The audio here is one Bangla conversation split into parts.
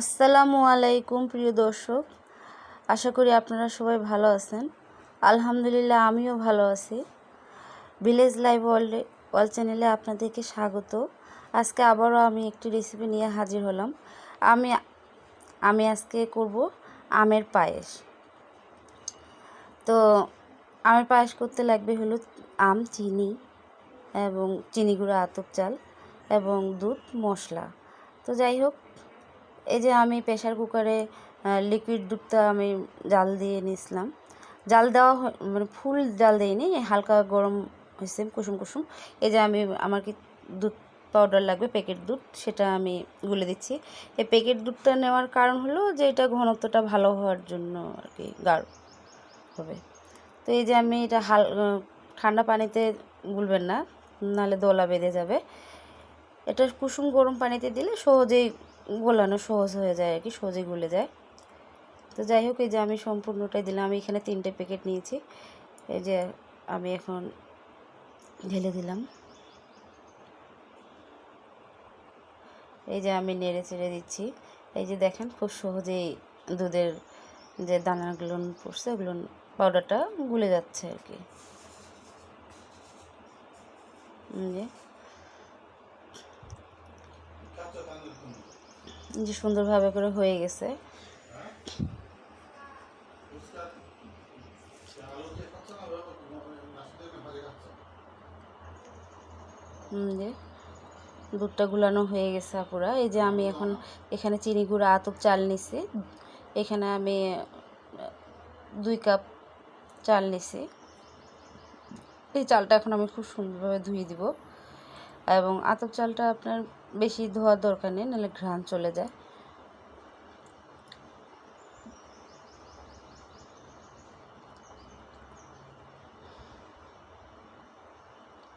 আসসালামু আলাইকুম, প্রিয় দর্শক। আশা করি আপনারা সবাই ভালো আছেন। আলহামদুলিল্লাহ, আমিও ভালো আছি। ভিলেজ লাইভ ওয়ার্ল্ডে, ওয়ার্ল্ড চ্যানেলে আপনাদেরকে স্বাগত। আজকে আবারও আমি একটি রেসিপি নিয়ে হাজির হলাম। আমি আমি আজকে করব আমের পায়েস। তো, আমের পায়েস করতে লাগবে হলো আম, চিনি এবং চিনি গুঁড়ো আতপ চাল এবং দুধ, মশলা। তো যাই হোক এই যে আমি প্রেশার কুকারে লিকুইড দুধটা আমি জাল দিয়ে নিয়েছিলাম। জাল দেওয়া মানে ফুল জাল দিইনি, হালকা গরম হয়েছে, কুসুম কুসুম। এই যে আমি, আমার কি দুধ পাউডার লাগবে প্যাকেট দুধ, সেটা আমি গুলে দিচ্ছি। এই প্যাকেট দুধটা নেওয়ার কারণ হলো যে এটা ঘনত্বটা ভালো হওয়ার জন্য আর কি, গাঢ় হবে। তো এই যে আমি এটা হাল ঠান্ডা পানিতে গুলবেন না, নাহলে দোলা বেঁধে যাবে। এটা কুসুম গরম পানিতে দিলে সহজেই গোলানো সহজ হয়ে যায় আর কি সহজে গুলে যায়। তো যাই হোক, এই যে আমি সম্পূর্ণটাই দিলাম, আমি এখানে তিনটে প্যাকেট নিয়েছি। এই যে আমি এখন ঢেলে দিলাম। এই যে আমি নেড়ে চেড়ে দিচ্ছি। এই যে দেখেন খুব সহজেই দুধের যে দানাগুলো পড়ছে, ওগুলো পাউডারটা গুলে যাচ্ছে আর কি। যে যে সুন্দরভাবে করে হয়ে গেছে। যে দুধটা গুলানো হয়ে গেছে পুরা এই যে আমি এখন এখানে চিনি গুঁড়া আতপ চাল নিছি। এখানে আমি দুই কাপ চাল নিছি। এই চালটা এখন আমি খুব সুন্দরভাবে ধুয়ে দিব। এবং আতপ চালটা আপনার বেশি ধোয়ার দরকার নেই, নাহলে ঘ্রাণ চলে যায়।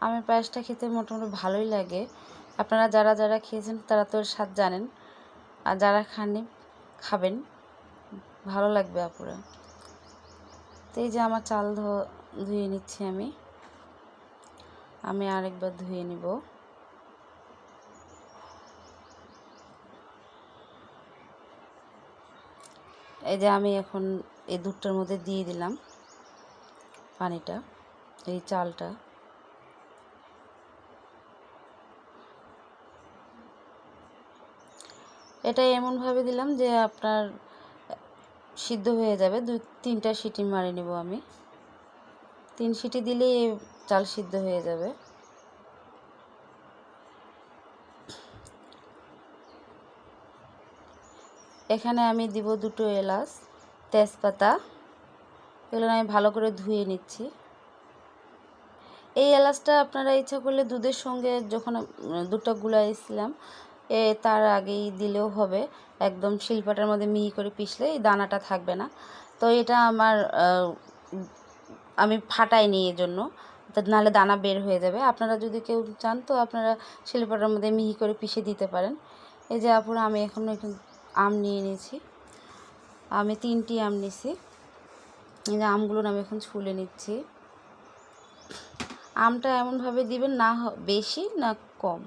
আমের পায়েসটা খেতে মোটামুটি ভালোই লাগে। আপনারা যারা যারা খেয়েছেন তারা তো এর স্বাদ জানেন, আর যারা খাননি, খাবেন। ভালো লাগবে আপুরা। তো এই যে আমার চাল ধুয়ে নিচ্ছি আমি। আমি আরেকবার ধুয়ে নিব। এই যে আমি এখন এই দুধটার মধ্যে দিয়ে দিলাম পানিটা, এই চালটা। এটা এমনভাবে দিলাম যে আপনার সিদ্ধ হয়ে যাবে। দুই, তিনটা সিটি মারি নেব আমি। তিন সিটি দিলেই চাল সিদ্ধ হয়ে যাবে। এখানে আমি দিব দুটো এলাচ, তেজপাতা, এগুলো আমি ভালো করে ধুয়ে নিচ্ছি। এই এলাচটা আপনারা ইচ্ছা করলে দুধের সঙ্গে যখন দুটো গুলাইছিলাম, এ তার আগেই দিলেও হবে। একদম শিলপাটার মধ্যে মিহি করে পিষলে এই দানাটা থাকবে না। তো এটা আমার আমি ফাটাই নি এর জন্য নাহলে দানা বের হয়ে যাবে। আপনারা যদি কেউ চান তো আপনারা শিলপাটার মধ্যে মিহি করে পিষে দিতে পারেন। এই যে আপুরা, আমি এখন এখন আম নিয়ে নিয়েছি আমি তিনটি আম নিয়েছি আমগুলো আমি এখন ছুলে নিচ্ছি। আমটা এমনভাবে দিবেন না বেশি না কম।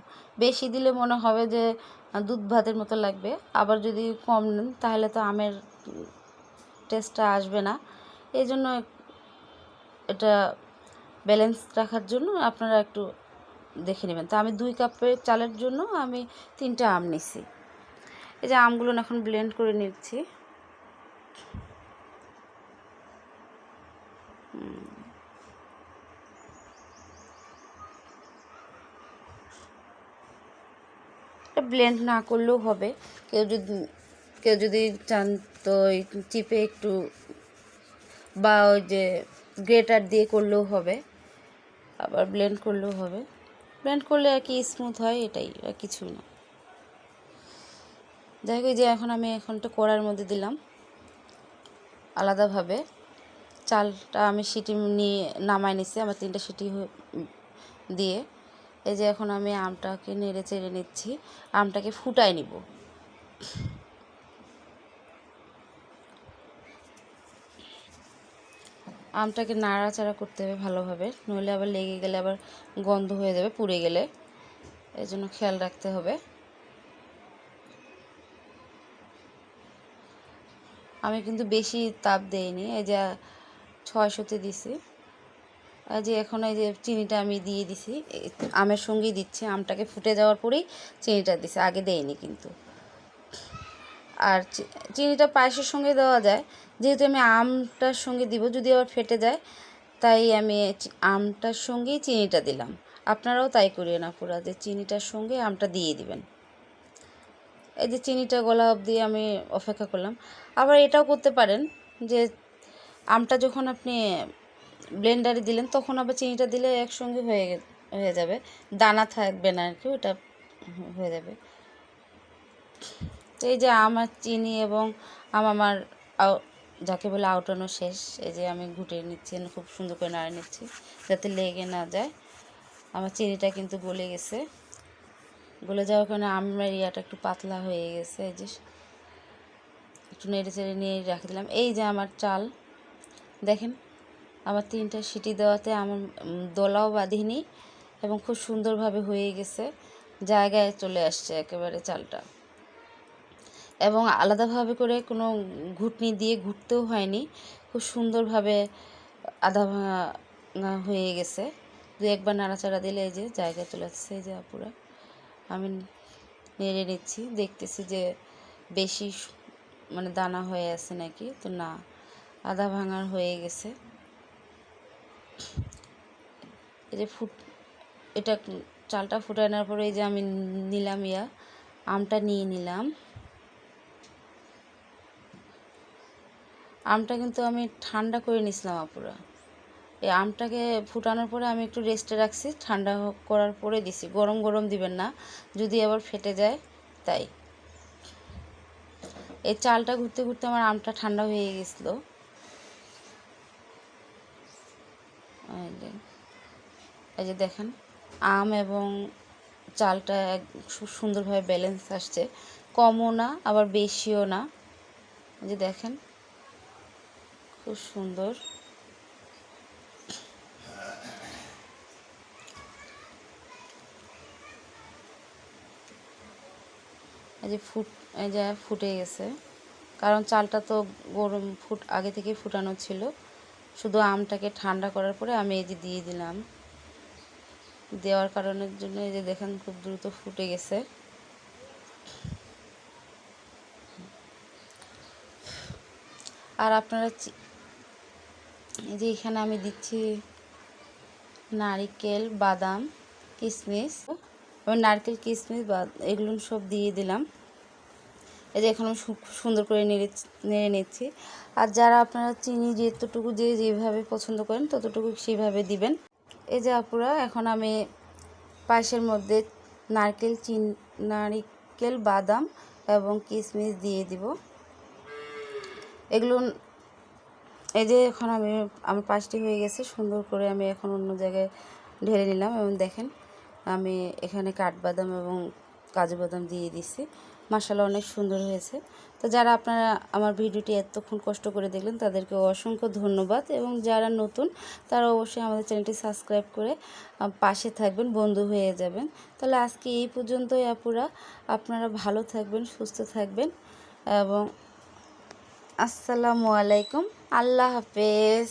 বেশি দিলে মনে হবে যে, দুধ ভাতের মতো লাগবে। আবার যদি কম নেন, তাহলে তো আমের টেস্টটা আসবে না। এই জন্য এটা ব্যালেন্স রাখার জন্য আপনারা একটু দেখে নেবেন। তো আমি দুই কাপের চালের জন্য আমি তিনটা আম নিছি। এই যে আমগুলো এখন ব্লেন্ড করে নিচ্ছি। ব্লেন্ড না করলেও হবে। কেউ যদি কেউ যদি চান তো ওই চিপে একটু বা ওই যে গ্রেটার দিয়ে করলেও হবে। আবার ব্লেন্ড করলেও হবে। ব্লেন্ড করলে আর কি স্মুথ হয় এটাই, আর কিছুই না। যাই হোক যে এখন আমি এখন এখনটা কড়ার মধ্যে দিলাম আলাদাভাবে। চালটা আমি সিটি নিয়ে নামাই নিছি, আমার তিনটা সিটি দিয়ে। এই যে এখন আমি আমটাকে নেড়ে চেড়ে নিচ্ছি, আমটাকে ফুটাই নিব। আমটাকে নাড়াচাড়া করতে হবে ভালোভাবে, নইলে আবার লেগে গেলে আবার গন্ধ হয়ে যাবে, পুড়ে গেলে। এই জন্য খেয়াল রাখতে হবে। আমি কিন্তু বেশি তাপ দেইনি, এই যে ছয়শোতে দিছি। আর যে এখন এই যে চিনিটা আমি দিয়ে দিছি আমের সঙ্গেই দিচ্ছি, আমটাকে ফুটে যাওয়ার পরেই চিনিটা দিছি, আগে দেইনি কিন্তু। আর চিনিটা পায়েসের সঙ্গে দেওয়া যায়, যেহেতু আমি আমটার সঙ্গে দিব, যদি আবার ফেটে যায়, তাই আমি আমটার সঙ্গেই চিনিটা দিলাম। আপনারাও তাই করিয়ে না পুরা যে চিনিটার সঙ্গে আমটা দিয়ে দিবেন। এই যে চিনিটা গলা অবধি আমি অপেক্ষা করলাম। আবার এটাও করতে পারেন যে আমটা যখন আপনি ব্লেন্ডারে দিলেন, তখন আবার চিনিটা দিলে একসঙ্গে হয়ে হয়ে যাবে। দানা থাকবে না আর কি, ওটা হয়ে যাবে। তো এই যে আমার চিনি এবং আম আমার যাকে বলে আউটানো শেষ। এই যে আমি ঘুটিয়ে নিচ্ছি, খুব সুন্দর করে নাড়ে নিচ্ছি, যাতে লেগে না যায়। আমার চিনিটা কিন্তু গলে গেছে। গলে যাওয়ার কারণে আমের ইয়াটা একটু পাতলা হয়ে গেছে, এই যে একটু নেড়ে চেড়ে নিয়ে রাখে দিলাম। এই যে আমার চাল, দেখেন আমার তিনটা সিটি দেওয়াতে আমার দোলাও বাঁধিনি এবং খুব সুন্দরভাবে হয়ে গেছে, জায়গায় চলে আসছে একেবারে চালটা। এবং আলাদাভাবে করে কোনো ঘুটনি দিয়ে ঘুরতেও হয়নি, খুব সুন্দরভাবে আধা ভাঙা হয়ে গেছে। দু একবার নাড়াচাড়া দিলে এই যে জায়গায় চলে আসছে, এই যে আপুরা। আমি নেড়ে নিচ্ছি, দেখতেছি যে বেশি মানে দানা হয়ে আছে নাকি, তো না, আধা ভাঙার হয়ে গেছে। এই যে ফুট, এটা চালটা ফুটানোর পরে এই যে আমি নিলাম ইয়া, আমটা নিয়ে নিলাম। আমটা কিন্তু আমি ঠান্ডা করে নিছিলাম আপুরা। এই আমটাকে ফুটানোর পরে আমি একটু রেস্টে রাখছি, ঠান্ডা করার পরে দিছি। গরম গরম দিবেন না, যদি আবার ফেটে যায়, তাই। এই চালটা ঘুরতে ঘুরতে আমার আমটা ঠান্ডা হয়ে গেছিল। এই যে দেখেন, আম এবং চালটা এক- খুব সুন্দরভাবে ব্যালেন্স আসছে। কমও না, আবার বেশিও না। যে দেখেন, খুব সুন্দর। যে ফুট যা ফুটে গেছে। কারণ চালটা তো গরম ফুট, আগে থেকেই ফুটানো ছিল। শুধু আমটাকে ঠান্ডা করার পরে আমি এই যে দিয়ে দিলাম। দেওয়ার কারণের জন্য এই যে দেখেন খুব দ্রুত ফুটে গেছে। আর আপনারা এই যে এখানে আমি দিচ্ছি নারিকেল, বাদাম কিশমিশ আমি নারকেল কিশমিশ বা, এগুলো সব দিয়ে দিলাম। এই যে এখন আমি সুন্দর করে নেড়ে নেড়ে নিচ্ছি। আর যারা আপনারা চিনি যতটুকু যে যেভাবে পছন্দ করেন ততটুকু সেইভাবে দিবেন। এই যে আপুরা, এখন আমি পায়েসের মধ্যে নারকেল, চিন নারিকেল, বাদাম এবং কিশমিশ দিয়ে দিব। এগুলো এই যে এখন আমি, আমার পাঁচটি হয়ে গেছে। সুন্দর করে আমি এখন অন্য জায়গায় ঢেলে নিলাম এবং দেখেন আমি এখানে কাঠবাদাম এবং কাজু বাদাম দিয়ে দিছি। মশালা অনেক সুন্দর হয়েছে। তো যারা আপনারা আমার ভিডিওটি এতক্ষণ কষ্ট করে দেখলেন, তাদেরকে অসংখ্য ধন্যবাদ এবং যারা নতুন, তারা অবশ্যই আমাদের চ্যানেলটি সাবস্ক্রাইব করে পাশে থাকবেন, বন্ধু হয়ে যাবেন। তাহলে আজকে এই পর্যন্তই আপুরা। আপনারা ভালো থাকবেন, সুস্থ থাকবেন এবং আসসালামু আলাইকুম। আল্লাহ হাফেজ।